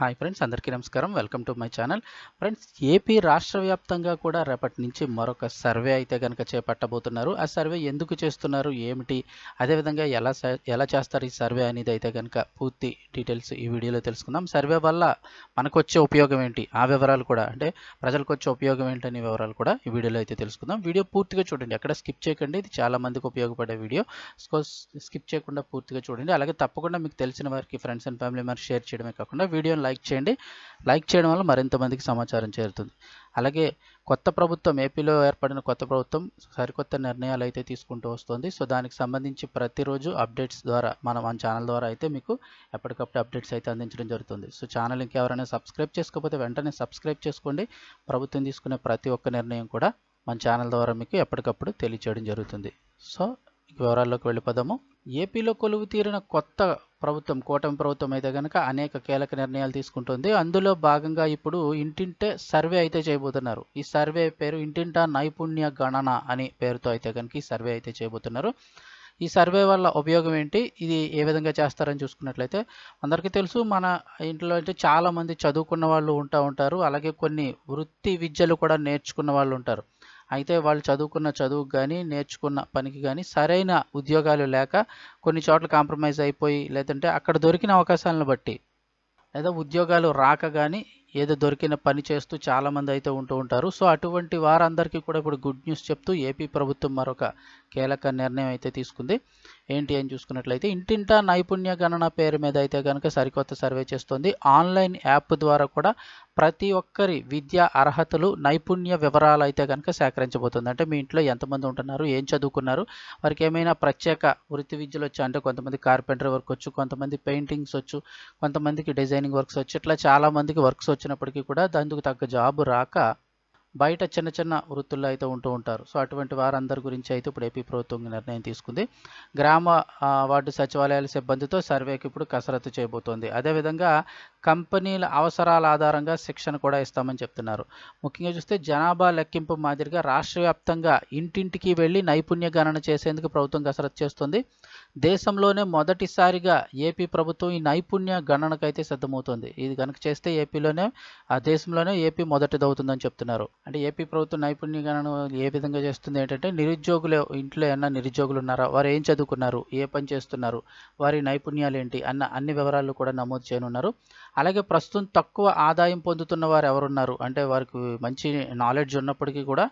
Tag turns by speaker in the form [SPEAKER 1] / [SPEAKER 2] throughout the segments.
[SPEAKER 1] Hi friends అందరికీ నమస్కారం. Welcome to my channel. Friends AP రాష్ట్ర వ్యాప్తంగా కూడా రేపటి నుంచి మరొక సర్వే అయితే కనుక చేపట్టబోతున్నారు. ఆ సర్వే ఎందుకు చేస్తున్నారు ఏమిటి అదేవిధంగా ఎలా స- ఎలా చేస్తారు ఈ సర్వే అనేది అయితే కనుక పూర్తి డీటెయిల్స్ ఈ వీడియోలో తెలుసుకుందాం. సర్వే వల్ల మనకు వచ్చే ఉపయోగం ఏంటి ఆ వివరాలు కూడా అంటే ప్రజలకు వచ్చే ఉపయోగం ఏంటనే వివరాలు కూడా ఈ వీడియోలో అయితే తెలుసుకుందాం. వీడియో పూర్తిగా చూడండి అక్కడ స్కిప్ చేయకండి ఇది చాలా మందికి ఉపయోగపడే వీడియో. స్కిప్ చేయకుండా పూర్తిగా చూడండి. అలాగే తప్పకుండా మీకు తెలిసిన వారికి friends and family members share చేయడమే కాకుండా వీడియోని లైక్ చేయండి. లైక్ చేయడం వల్ల మరింత మందికి సమాచారం చేరుతుంది. అలాగే కొత్త ప్రభుత్వం ఏపీలో ఏర్పడిన కొత్త ప్రభుత్వం సరికొత్త నిర్ణయాలు అయితే తీసుకుంటూ వస్తుంది. సో దానికి సంబంధించి ప్రతిరోజు అప్డేట్స్ ద్వారా మన మన ఛానల్ ద్వారా అయితే మీకు ఎప్పటికప్పుడు అప్డేట్స్ అయితే అందించడం జరుగుతుంది. సో ఛానల్ ఇంకెవరైనా సబ్స్క్రైబ్ చేసుకోకపోతే వెంటనే సబ్స్క్రైబ్ చేసుకోండి. ప్రభుత్వం తీసుకునే ప్రతి ఒక్క నిర్ణయం కూడా మన ఛానల్ ద్వారా మీకు ఎప్పటికప్పుడు తెలియచేయడం జరుగుతుంది. సో వివరాల్లోకి వెళ్ళిపోదాము. ఏపీలో కొలువు తీరిన కొత్త ప్రభుత్వం కూటమి ప్రభుత్వం అయితే కనుక అనేక కీలక నిర్ణయాలు తీసుకుంటుంది. అందులో భాగంగా ఇప్పుడు ఇంటింటే సర్వే అయితే చేయబోతున్నారు. ఈ సర్వే పేరు ఇంటింటా నైపుణ్య గణన అనే పేరుతో అయితే కనుక ఈ సర్వే అయితే చేయబోతున్నారు. ఈ సర్వే వల్ల ఉపయోగం ఏంటి? ఇది ఏ విధంగా చేస్తారని చూసుకున్నట్లయితే అందరికీ తెలుసు మన ఇంట్లో అంటే చాలామంది చదువుకున్న వాళ్ళు ఉంటా ఉంటారు. అలాగే కొన్ని వృత్తి విద్యలు కూడా నేర్చుకున్న వాళ్ళు ఉంటారు. అయితే వాళ్ళు చదువుకున్న చదువుకు కానీ నేర్చుకున్న పనికి కానీ సరైన ఉద్యోగాలు లేక కొన్ని చోట్ల కాంప్రమైజ్ అయిపోయి లేదంటే అక్కడ దొరికిన అవకాశాలను బట్టి లేదా ఉద్యోగాలు రాక కానీ ఏదో దొరికిన పని చేస్తూ చాలామంది అయితే ఉంటూ ఉంటారు. సో అటువంటి వారందరికీ కూడా ఇప్పుడు గుడ్ న్యూస్ చెప్తూ ఏపీ ప్రభుత్వం మరొక కీలక నిర్ణయం అయితే తీసుకుంది. ఏంటి అని చూసుకున్నట్లయితే ఇంటింటా నైపుణ్య గణన పేరు మీద అయితే కనుక సరికొత్త సర్వే చేస్తుంది. ఆన్లైన్ యాప్ ద్వారా కూడా ప్రతి ఒక్కరి విద్యా అర్హతలు నైపుణ్య వివరాలు అయితే కనుక సేకరించబోతుంది. అంటే మీ ఇంట్లో ఎంతమంది ఉంటున్నారు ఏం చదువుకున్నారు వారికి ఏమైనా ప్రత్యేక వృత్తి విద్యలు వచ్చా? అంటే కొంతమంది కార్పెంటర్ వర్క్ వచ్చు కొంతమంది పెయింటింగ్స్ వచ్చు కొంతమందికి డిజైనింగ్ వర్క్స్ వచ్చు ఇట్లా చాలామందికి వర్క్స్ వచ్చినప్పటికీ కూడా దానికి తగ్గ జాబ్ రాక బయట చిన్న చిన్న వృత్తుల్లో అయితే ఉంటూ ఉంటారు. సో అటువంటి వారందరి గురించి అయితే ఇప్పుడు ఏపీ ప్రభుత్వం నిర్ణయం తీసుకుంది. గ్రామ వార్డు సచివాలయాల సిబ్బందితో సర్వేకి ఇప్పుడు కసరత్తు చేయబోతోంది. అదేవిధంగా కంపెనీల అవసరాల ఆధారంగా శిక్షణ కూడా ఇస్తామని చెప్తున్నారు. ముఖ్యంగా చూస్తే జనాభా లెక్కింపు మాదిరిగా రాష్ట్ర వ్యాప్తంగా ఇంటింటికి వెళ్ళి నైపుణ్య గణన చేసేందుకు ప్రభుత్వం కసరత్తు చేస్తుంది. దేశంలోనే మొదటిసారిగా ఏపీ ప్రభుత్వం ఈ నైపుణ్య గణనకైతే సిద్ధమవుతుంది. ఇది కనుక చేస్తే ఏపీలోనే ఆ దేశంలోనే ఏపీ మొదటిది అవుతుందని చెప్తున్నారు. అంటే ఏపీ ప్రభుత్వం నైపుణ్య గణన ఏ విధంగా చేస్తుంది ఏంటంటే నిరుద్యోగులు ఇంట్లో ఏమన్నా నిరుద్యోగులు ఉన్నారా? వారు ఏం చదువుకున్నారు? ఏ పని చేస్తున్నారు? వారి నైపుణ్యాలు ఏంటి? అన్న అన్ని వివరాలు కూడా నమోదు చేయనున్నారు. అలాగే ప్రస్తుతం తక్కువ ఆదాయం పొందుతున్న వారు ఎవరున్నారు? అంటే వారికి మంచి నాలెడ్జ్ ఉన్నప్పటికీ కూడా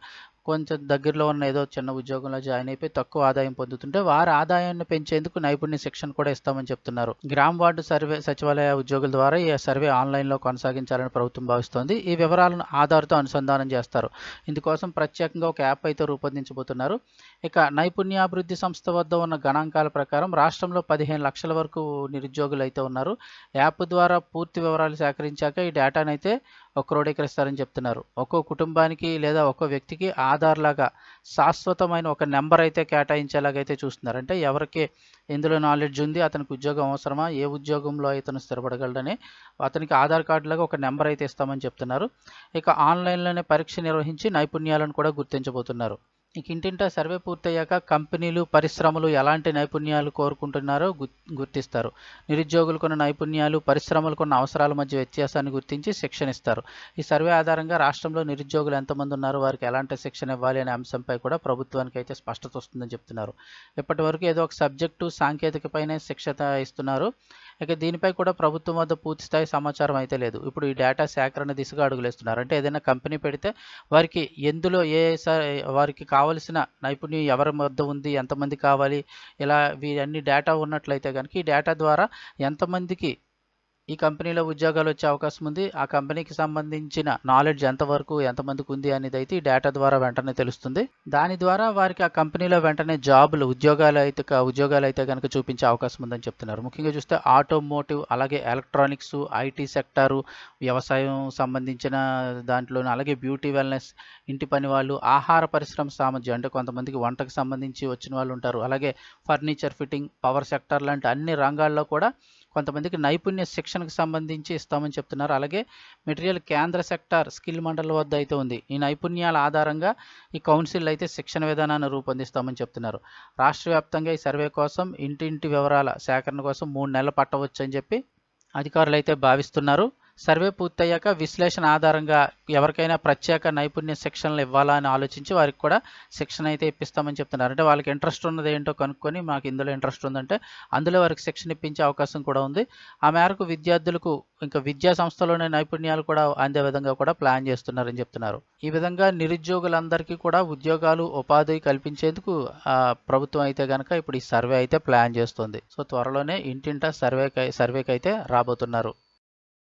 [SPEAKER 1] కొంచెం దగ్గరలో ఉన్న ఏదో చిన్న ఉద్యోగంలో జాయిన్ అయిపోయి తక్కువ ఆదాయం పొందుతుంటే వారి ఆదాయాన్ని పెంచేందుకు నైపుణ్య శిక్షణ కూడా ఇస్తామని చెప్తున్నారు. గ్రామ వార్డు సర్వే సచివాలయ ఉద్యోగుల ద్వారా ఈ సర్వే ఆన్లైన్లో కొనసాగించాలని ప్రభుత్వం భావిస్తోంది. ఈ వివరాలను ఆధార్తో అనుసంధానం చేస్తారు. ఇందుకోసం ప్రత్యేకంగా ఒక యాప్ అయితే రూపొందించబోతున్నారు. ఇక నైపుణ్యాభివృద్ధి సంస్థ వద్ద ఉన్న గణాంకాల ప్రకారం రాష్ట్రంలో పదిహేను లక్షల వరకు నిరుద్యోగులు అయితే ఉన్నారు. యాప్ ద్వారా పూర్తి వివరాలు సేకరించాక ఈ డేటాను అయితే క్రోడీకరిస్తారని చెప్తున్నారు. ఒక్కో కుటుంబానికి లేదా ఒక్కో వ్యక్తికి ఆధార్ లాగా శాశ్వతమైన ఒక నెంబర్ అయితే కేటాయించేలాగైతే చూస్తున్నారు. అంటే ఎవరికి ఎందులో నాలెడ్జ్ ఉంది అతనికి ఉద్యోగం అవసరమా ఏ ఉద్యోగంలో ఇతను స్థిరపడగలడని అతనికి ఆధార్ కార్డులాగా ఒక నెంబర్ అయితే ఇస్తామని చెప్తున్నారు. ఇక ఆన్లైన్లోనే పరీక్ష నిర్వహించి నైపుణ్యాలను కూడా గుర్తించబోతున్నారు. ఇంటింటా సర్వే పూర్తయ్యాక కంపెనీలు పరిశ్రమలు ఎలాంటి నైపుణ్యాలు కోరుకుంటున్నారో గు- గుర్తిస్తారు. నిరుద్యోగులకున్న నైపుణ్యాలు పరిశ్రమలకున్న అవసరాల మధ్య వ్యత్యాసాన్ని గుర్తించి శిక్షణ ఇస్తారు. ఈ సర్వే ఆధారంగా రాష్ట్రంలో నిరుద్యోగులు ఎంతమంది ఉన్నారో వారికి ఎలాంటి శిక్షణ ఇవ్వాలి అనే అంశంపై కూడా ప్రభుత్వానికి అయితే స్పష్టత వస్తుందని చెప్తున్నారు. ఇప్పటి వరకు ఏదో ఒక సబ్జెక్టు సాంకేతికపైనే శిక్షణ ఇస్తున్నారు. ఇక దీనిపై కూడా ప్రభుత్వం వద్ద పూర్తి స్థాయి సమాచారం అయితే లేదు. ఇప్పుడు ఈ డేటా సేకరణ దిశగా అడుగులేస్తున్నారు. అంటే ఏదైనా కంపెనీ పెడితే వారికి ఎందులో ఏ స- వారికి కావలసిన నైపుణ్యం ఎవరి వద్ద ఉంది ఎంతమంది కావాలి ఇలా వీరన్ని డేటా ఉన్నట్లయితే కనుక ఈ డేటా ద్వారా ఎంతమందికి ఈ కంపెనీలో ఉద్యోగాలు వచ్చే అవకాశం ఉంది. ఆ కంపెనీకి సంబంధించిన నాలెడ్జ్ ఎంతవరకు ఎంతమందికి ఉంది అనేది అయితే ఈ డేటా ద్వారా వెంటనే తెలుస్తుంది. దాని ద్వారా వారికి ఆ కంపెనీలో వెంటనే జాబులు ఉద్యోగాలు అయితే ఉద్యోగాలు అయితే కనుక చూపించే అవకాశం ఉందని చెప్తున్నారు. ముఖ్యంగా చూస్తే ఆటోమోటివ్ అలాగే ఎలక్ట్రానిక్స్ ఐటీ సెక్టారు వ్యవసాయం సంబంధించిన దాంట్లోనే అలాగే బ్యూటీ వెల్నెస్ ఇంటి పని వాళ్ళు ఆహార పరిశ్రమ సామర్థ్యం అంటే కొంతమందికి వంటకు సంబంధించి వచ్చిన వాళ్ళు ఉంటారు. అలాగే ఫర్నిచర్ ఫిట్టింగ్ పవర్ సెక్టర్ లాంటి అన్ని రంగాల్లో కూడా కొంతమందికి నైపుణ్య శిక్షణకు సంబంధించి ఇస్తామని చెప్తున్నారు. అలాగే మెటీరియల్ కేంద్ర సెక్టార్ స్కిల్ మండలి వద్ద అయితే ఉంది. ఈ నైపుణ్యాల ఆధారంగా ఈ కౌన్సిల్ అయితే శిక్షణ విధానాన్ని రూపొందిస్తామని చెప్తున్నారు. రాష్ట్ర వ్యాప్తంగా ఈ సర్వే కోసం ఇంటింటి వివరాల సేకరణ కోసం మూడు నెలలు పట్టవచ్చు అని చెప్పి అధికారులు అయితే భావిస్తున్నారు. సర్వే పూర్తయ్యాక విశ్లేషణ ఆధారంగా ఎవరికైనా ప్రత్యేక నైపుణ్య శిక్షణలు ఇవ్వాలా అని ఆలోచించి వారికి కూడా శిక్షణ అయితే ఇప్పిస్తామని చెప్తున్నారు. అంటే వాళ్ళకి ఇంట్రెస్ట్ ఉన్నది ఏంటో కనుక్కొని మాకు ఇందులో ఇంట్రెస్ట్ ఉందంటే అందులో వారికి శిక్షణ ఇప్పించే అవకాశం కూడా ఉంది. ఆ మేరకు విద్యార్థులకు ఇంకా విద్యా సంస్థలోనే నైపుణ్యాలు కూడా అందే విధంగా కూడా ప్లాన్ చేస్తున్నారని చెప్తున్నారు. ఈ విధంగా నిరుద్యోగులందరికీ కూడా ఉద్యోగాలు ఉపాధి కల్పించేందుకు ప్రభుత్వం అయితే కనుక ఇప్పుడు ఈ సర్వే అయితే ప్లాన్ చేస్తుంది. సో త్వరలోనే ఇంటింటా సర్వేకి సర్వేకి అయితే రాబోతున్నారు.